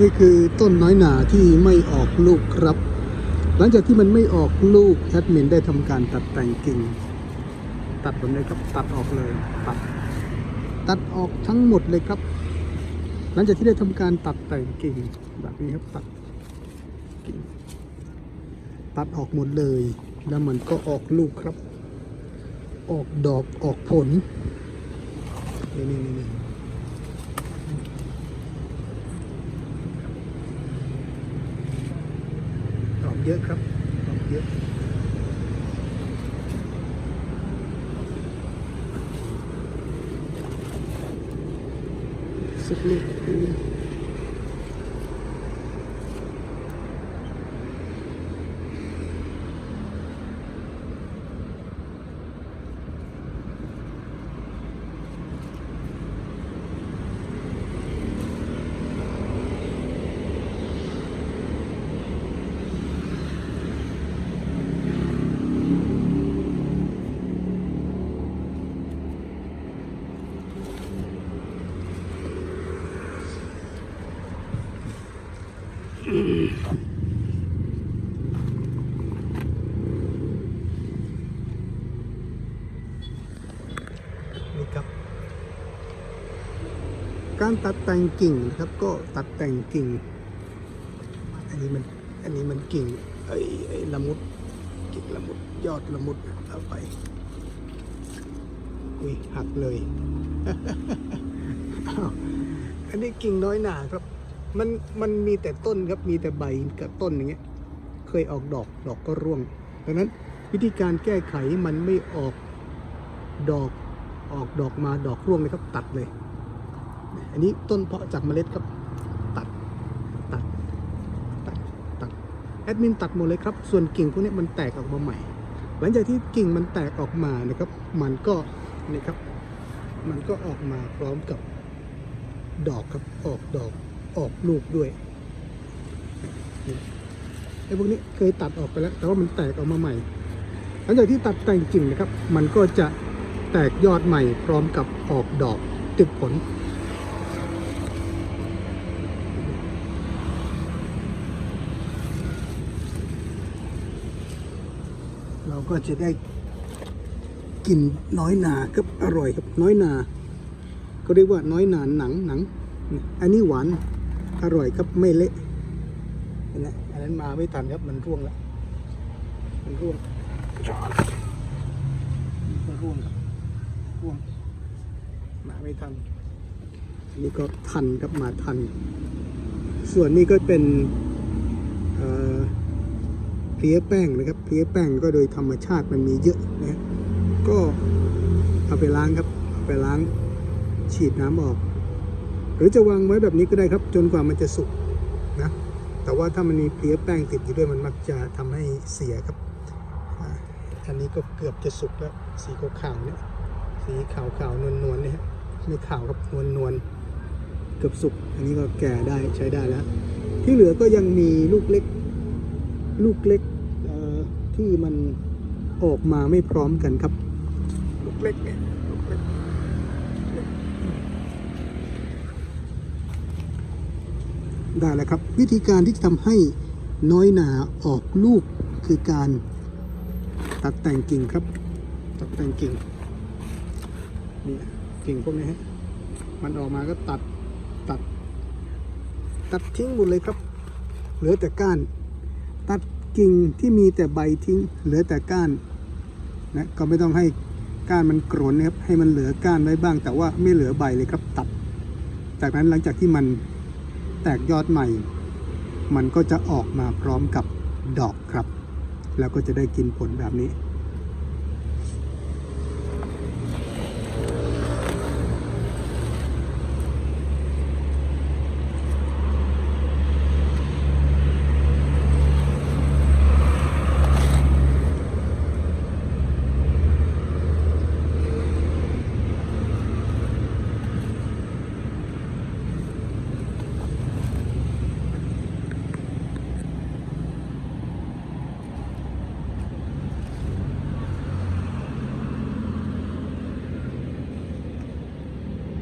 นี่คือต้นน้อยหนาที่ไม่ออกลูกครับ หลังจากที่มันไม่ออกลูกแอดมินได้ทำการตัดแต่งกิ่ง ตัดผมเลยครับตัดออกเลยตัดตัดออกทั้งหมดเลยครับ หลังจากที่ได้ทำการตัดแต่งกิ่งแบบนี้ครับตัดกิ่งตัดออกหมดเลย แล้วมันก็ออกลูกครับ ออกดอกออกผลนี่นี่นี่นี่ดอก เยอะครับดอกเยอะสักลูก นี่ครับ การตัดแต่งกิ่งนะครับ ก็ตัดแต่งกิ่ง อันนี้มัน อันนี้มันกิ่งไอ้ไอ้ละมุด กิ่งละมุด ยอดละมุดเอาไป อุ้ยหักเลย อันนี้กิ่งน้อยหนาครับ มันมันมีแต่ต้นครับมีแต่ใบกับต้นอย่างเงี้ยเคยออกดอกดอกก็ร่วงดังนั้นวิธีการแก้ไขมันไม่ออกดอกออกดอกมาดอกร่วงเลยครับ ตัดเลย อันนี้ต้นเพาะจากเมล็ดครับตัดตัดตัดตัดแอดมินตัดหมดเลยครับ ส่วนกิ่งพวกนี้มันแตกออกมาใหม่ หลังจากที่กิ่งมันแตกออกมานะครับ มันก็นี่ครับ มันก็ออกมาพร้อมกับดอกครับออกดอก ออกลูกด้วยไอ้พวกนี้เคยตัดออกไปแล้ว แต่ว่ามันแตกออกมาใหม่ หลังจากที่ตัดแต่งกิ่งนะครับ มันก็จะแตกยอดใหม่พร้อมกับออกดอกติดผล เราก็จะได้กินน้อยนาครับอร่อยครับน้อยนา ก็เรียกว่าน้อยนาหนังหนัง อันนี้หวาน อร่อยครับไม่เละเห็นไหมอันนั้นมาไม่ทันครับมันร่วงแล้วมันร่วงมันร่วงครับร่วงมาไม่ทันอันนี่ก็ทันครับมาทัน ส่วนนี้ก็เป็นเอ่อเพลี้ยแป้งนะครับเพลี้ยแป้งก็โดยธรรมชาติมันมีเยอะนะฮะก็เอาไปล้างครับเอาไปล้างฉีดน้ำออก หรือจะวางไว้แบบนี้ก็ได้ครับ จนกว่ามันจะสุกนะ แต่ว่าถ้ามันมีเพลี้ยแป้งติดอยู่ด้วยมันมักจะทำให้เสียครับอันนี้ก็เกือบจะสุกแล้ว สีขาวๆเนี่ย สีขาวๆนวลๆเนี่ยไม่ขาวครับนวลๆเกือบสุก อันนี้ก็แก่ได้ใช้ได้แล้ว ที่เหลือก็ยังมีลูกเล็ก ลูกเล็กที่มันออกมาไม่พร้อมกันครับ ลูกเล็กเนี่ยลูกเล็ก ได้แล้วครับ วิธีการที่จะทำให้น้อยหนาออกลูกคือการตัดแต่งกิ่งครับ ตัดแต่งกิ่งนี่กิ่งพวกนี้ฮะมันออกมาก็ตัดตัด ตัดทิ้งหมดเลยครับ เหลือแต่ก้าน ตัดกิ่งที่มีแต่ใบทิ้ง เหลือแต่ก้านนะก็ไม่ต้องให้ก้านมันกรนนะครับให้มันเหลือก้านไว้บ้าง แต่ว่าไม่เหลือใบเลยครับตัด จากนั้นหลังจากที่มัน แตกยอดใหม่ มันก็จะออกมาพร้อมกับดอกครับ แล้วก็จะได้กินผลแบบนี้